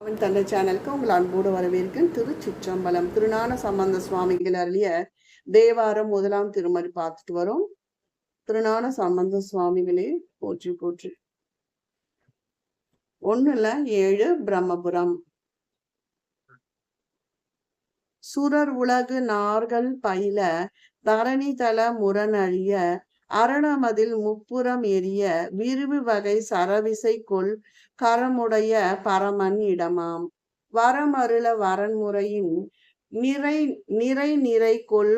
அவன் தந்த சேனலுக்கு உங்கள் அன்போடு வரவேற்கும் திருச்சிற்றம்பலம் திருஞான சம்பந்த சுவாமிகள் அருளிய தேவாரம் முதலாம் திருமதி பார்த்துட்டு வரும். திருஞான சம்பந்த சுவாமிகளே போற்றி போற்றி. ஒண்ணுல ஏழு பிரம்மபுரம். சுரர் உலகு நார்கள் பயில தரணி தல முரணழிய அரணமதில் முப்புறம் எரிய விரிவு வகை சரவிசை கொள் கரமுடைய பரமன் இடமாம். வரமருள வரன்முறையின் நிறை நிறை நிறை கொள்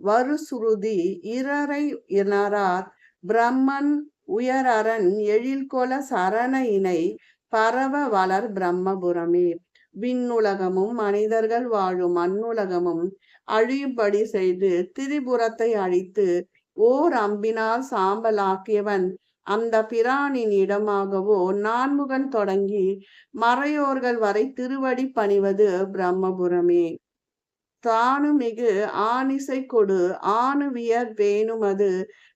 வருசுருதி இரரை இணரார் பிரம்மன் உயரரன் எழில்கொல சரண இணை பரவ வளர் பிரம்மபுரமே. விண்ணுலகமும் மனிதர்கள் வாழும் அண்ணுலகமும் அழியும்படி செய்து திரிபுரத்தை அழித்து ஓர் அம்பினால் சாம்பலாக்கியவன் அந்த பிரானின் இடமாகவோ நான்முகன் தொடங்கி மறையோர்கள் வரை திருவடி பணிவது பிரம்மபுரமே. தானு மிகு ஆணிசை கொடு ஆணுவியர் வேணுமது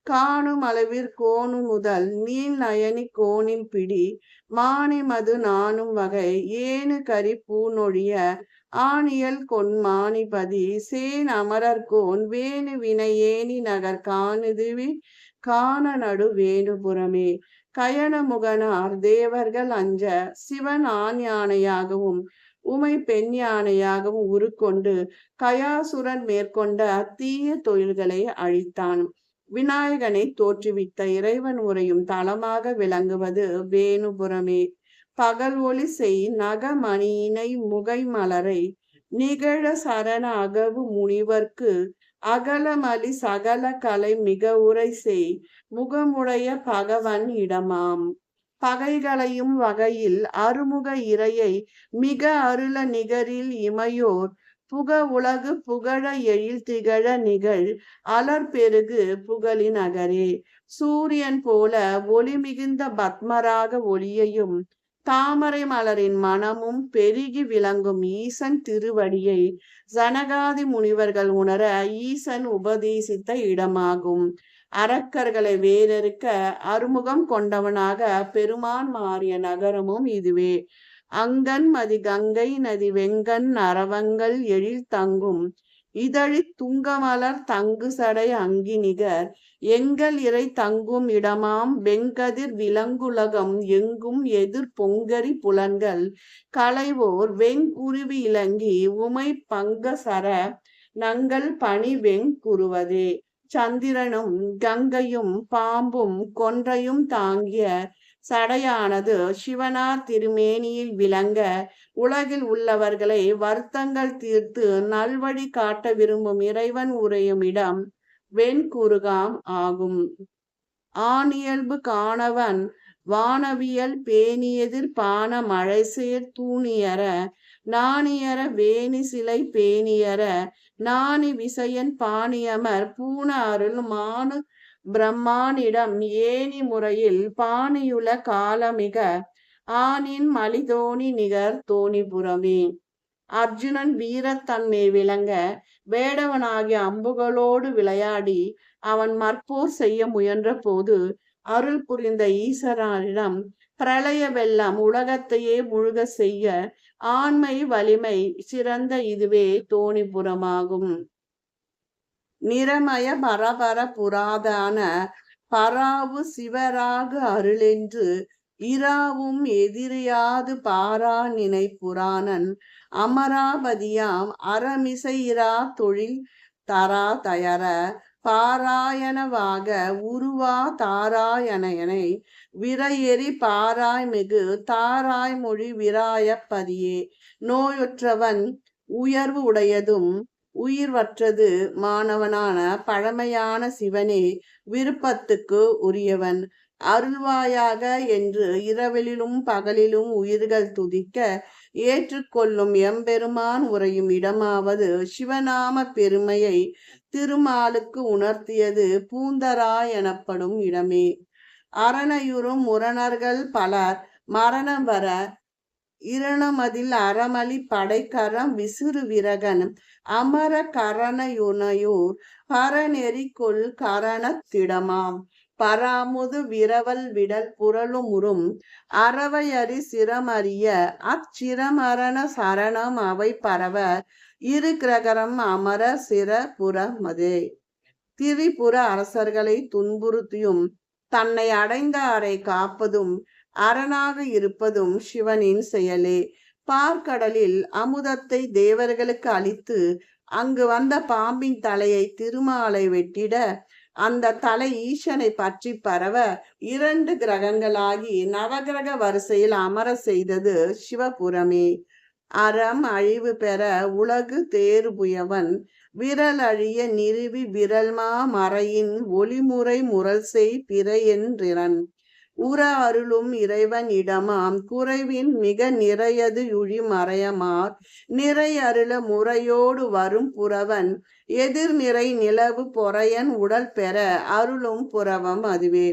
காணும் அளவிற் கோணு முதல் நீல் நயனி கோணில் பிடி மானி மது நானும் வகை ஏனு கரி பூனொழிய ஆணியல் கொன்மானிபதி சேன் அமரர்கோன் வேணு வினை நகர் காணுதுவி காண நடு வேணுபுறமே கயன முகனார் தேவர்கள் அஞ்ச சிவன் ஆண் யானையாகவும் உமை பெண் யானையாகவும் உருக்கொண்டு கயாசுரன் மேற்கொண்ட தீய தொழில்களை அழித்தான். விநாயகனை தோற்றுவித்த இறைவன் உரையும் தளமாக விளங்குவது வேணுபுரமே பகல் ஒளி செய் நகமணியினை முகை மலரை நிகழ சரண அகவு முனிவர்க்கு அகலமலி சகல கலை மிக உரை செய் முகமுடைய பகவன் இடமாம். பகைகளையும் வகையில் அருமுக இறையை மிக அருள நிகரில் இமையோர் புக உலகு புகழ எழில் திகழ நிகழ் அலர் பெருகு புகழி நகரே. சூரியன் போல ஒளி மிகுந்த பத்மராக ஒளியையும் தாமரை மலரின் மனமும் பெருகி விளங்கும் ஈசன் திருவடியை ஜனகாதி முனிவர்கள் உணர ஈசன் உபதேசித்த இடமாகும். அரக்கர்களை வேறறுக்க அறுமுகம் கொண்டவனாக பெருமான் மாறிய நகரமும் இதுவே. அங்கன் மதி கங்கை நதி வெங்கண் அரவங்கள் எழில் தங்கும் இதழி துங்கமலர் தங்கு சடை அங்கி நிகர். எங்கள் இறை தங்கும் இடமாம் வெங்கதிர் விலங்குலகம் எங்கும் எதிர் பொங்கரி புலன்கள். களைவோர் வெங்குருவி இலங்கி உமை பங்க சர நங்கள் பணி வெங்குருவதே சந்திரனும் கங்கையும் பாம்பும் கொன்றையும் தாங்கிய சடையானது சிவனார் திருமேனியில் விளங்க உலகில் உள்ளவர்களை வருத்தங்கள் தீர்த்து நல்வழி காட்ட விரும்பும் இறைவன் உரையும் இடம் வெண்குருகாம் ஆகும். ஆணியல்பு காணவன் வானவியல் பேணியதிர் பான மழை சேர் தூணியர நாணியர வேணி சிலை பேணியர நாணி விசயன் பாணியமர் பூன அருள் மானு பிரம்மானிடம் ஏனி முறையில் பாணியுல காலமிக ஆனின் மலிதோணி நிகர் தோணிபுரமே அர்ஜுனன் வீரத்தன்மை விளங்க வேடவனாகிய அம்புகளோடு விளையாடி அவன் மற்போர் செய்ய முயன்ற போது அருள் புரிந்த ஈஸ்வரனிடம் பிரளய வெள்ளம் உலகத்தையே முழுக செய்ய ஆண்மை வலிமை சிறந்த இதுவே தோணிபுரமாகும் நிறமய பரபர புராதான பராவு சிவராக அருளென்று இராவும் எதிரியாது பாரா நினை புராணன். அமராபதியாம் அறமிசையிரா தொழில் தரா தயர பாராயணவாக உருவா தாராயணனை விரையெறி பாராய் மிகு தாராய் மொழி விராயப்பதியே நோயுற்றவன் உயர்வு உடையதும் உயிர்வற்றது மாணவனான பழமையான சிவனே விருப்பத்துக்கு உரியவன். அருள்வாயாக என்று இரவிலும் பகலிலும் உயிர்கள் துதிக்க ஏற்றுக்கொள்ளும் எம்பெருமான் உரையும் இடமாவது சிவநாம பெருமையை திருமாலுக்கு உணர்த்தியது பூந்தரா எனப்படும் இடமே. அரணையுறும் முரணர்கள் பலர் மரணம் வர இரணமதில் அறமளி படைக்கரம் விசுறு விரகனம். அமர கரணயுனையூர் பரநெறி கொள் கரணத்திடமாம் பராமுது விரவல் விடல் புரளுமுறும். அறவையறி சிரமறிய அச்சிரமரண சரணம் அவை பரவ. இரு கிரகரம் அமர சிர புறமதே திரிபுர அரசர்களை துன்புறுத்தியும் தன்னை அடைந்த அறை காப்பதும் அரணாக இருப்பதும் சிவனின் செயலே. பார்க்கடலில் அமுதத்தை தேவர்களுக்கு அளித்து அங்கு வந்த பாம்பின் தலையை திருமாலை வெட்டிட அந்த தலை ஈசனை பற்றி பரவ இரண்டு கிரகங்களாகி நவகிரக வரிசையில் அமர செய்தது சிவபுரமே. அறம் அழிவு பெற உலகு தேர்புயவன் விரல் அழிய நிறுவி விரல்மா மறையின் ஒளிமுறை முரல் செய் பிறையென்றிறன். உற அருளும் இறைவன் இடமாம். குறைவின் மிக நிறையது யுழி மறையமார். நிறை அருள முறையோடு வரும் புறவன் எதிர் நிறை நிலவு பொறையன் உடல் பெற அருளும் புறவம் அதுவே.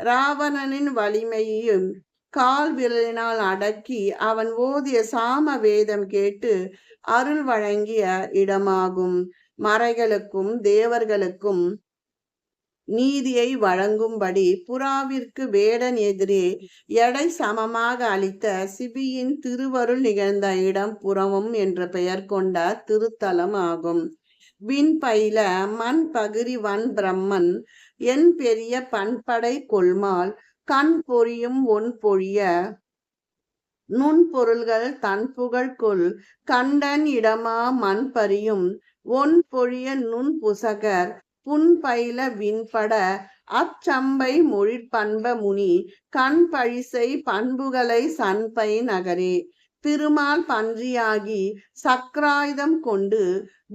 ராவணனின் வலிமையையும் கால் விரலினால் அடக்கி அவன் ஓதிய சாம வேதம் கேட்டு அருள் வழங்கிய இடமாகும். மறைகளுக்கும் தேவர்களுக்கும் நீதியை வழங்கும்படி புறாவிற்கு வேடன் எதிரே எடை சமமாக அளித்த சிபியின் திருவருள் நிகழ்ந்த இடம் புறமும் என்ற பெயர் கொண்ட திருத்தலம் ஆகும். விண் பயில மண் பகிரி வன் பிரம்மன் என் பெரிய பண்படை கொள்மால் கண் பொறியும் ஒன் பொழிய நுண்பொருள்கள் தன் புகழ்கொள் கண்டன் இடமா மண் பறியும் ஒன் பொழிய நுண் புசகர் புன்பயில விண்பட அச்சம்பை மொழிற்பண்ப முனி கண் பழிசை பண்புகளை சன்பை நகரே. திருமால் பன்றியாகி சக்ராயுதம் கொண்டு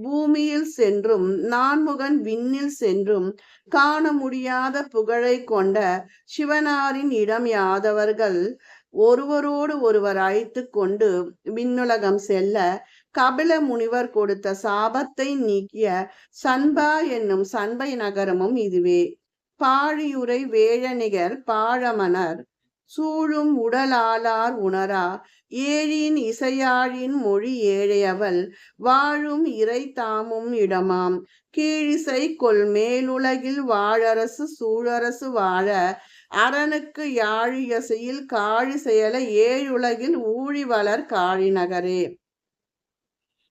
பூமியில் சென்றும் நான்முகன் விண்ணில் சென்றும் காண முடியாத புகழை கொண்ட சிவனாரின் இடம் யாதவர்கள் ஒருவரோடு ஒருவர் அழைத்து கொண்டு விண்ணுலகம் செல்ல கபில முனிவர் கொடுத்த சாபத்தை நீக்கிய சன்பா என்னும் சன்பை நகரமும் இதுவே. பாழியுரை வேழநிகர் பாழமனர். சூழும் உடலாளார் உணரா. ஏழின் இசையாழின் மொழி ஏழையவள். வாழும் இறை தாமும் இடமாம். கீழிசை கொள் மேலுலகில் வாழரசு சூழரசு வாழ. அரணுக்கு யாழியசையில் காழி செயல ஏழுலகில் ஊழி வளர் காழி நகரே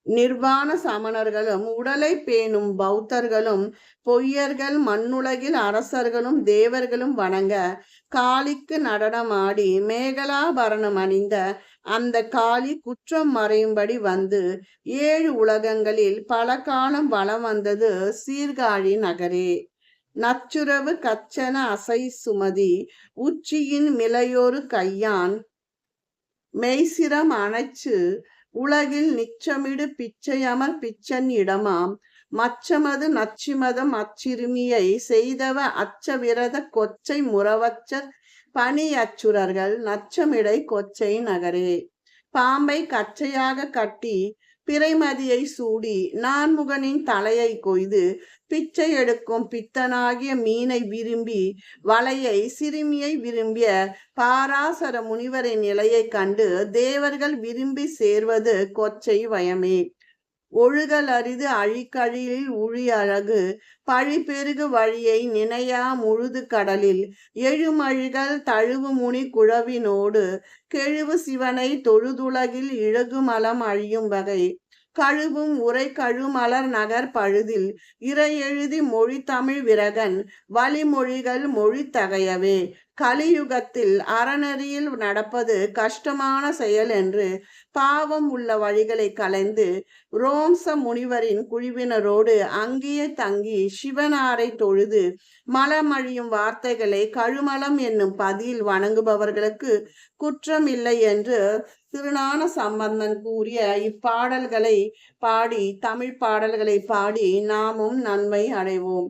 நிர்வாண சமணர்களும் உடலை பேணும் பௌத்தர்களும் பொய்யர்கள் மண்ணுலகில் அரசர்களும் தேவர்களும் வணங்க காளிக்கு நடனமாடி மேகலாபரணம் அணிந்த அந்த காளி குற்றம் மறையும்படி வந்து ஏழு உலகங்களில் பல காலம் வளம் வந்தது சீர்காழி நகரே. நச்சுறவு கச்சன அசை சுமதி உச்சியின் மிலையோரு கையான் மெய்சிரம் அணைச்சு உலகில் நிச்சமிடு பிச்சையமர் பிச்சன் இடமாம். மச்சமது நச்சிமதம் அச்சிறுமியை செய்தவ அச்ச விரத கொச்சை முறவச்சர் பனி அச்சுரர்கள் நச்சமிடை கொச்சை நகரே. பாம்பை கச்சையாக கட்டி பிறைமதியை சூடி நான்முகனின் தலையை கொய்து பிச்சை எடுக்கும் பித்தனாகிய மீனை விரும்பி வலையை சிறுமியை விரும்பிய பாராசர முனிவரின் நிலையை கண்டு தேவர்கள் விரும்பி சேர்வது கொச்சை வயமே. ஒழுகல் அரிது அழிக்கழியில் உழி அழகு பழி பெருகு வழியை நினையா முழுது கடலில் எழுமழிகள் தழுவு முனி குழவினோடு கெழுவு சிவனை தொழுதுலகில் இழகுமலம் அழியும் வகை. கழுவும் உரை கழுமலர் நகர் பழுதில் இறை எழுதி மொழி தமிழ் விரகன் வழிமொழிகள் மொழி தகையவே. கலியுகத்தில் அறநெறியில் நடப்பது கஷ்டமான செயல் என்று பாவம் உள்ள வழிகளை கலைந்து ரோம்ச முனிவரின் குழுவினரோடு அங்கேயே தங்கி சிவனாரை தொழுது மலமழியும் வார்த்தைகளை கழுமலம் என்னும் பதியில் வணங்குபவர்களுக்கு குற்றம் இல்லை என்று திருநான சம்பந்தன் கூறிய இப்பாடல்களை பாடி தமிழ் பாடல்களை பாடி நாமும் நன்மை அடைவோம்.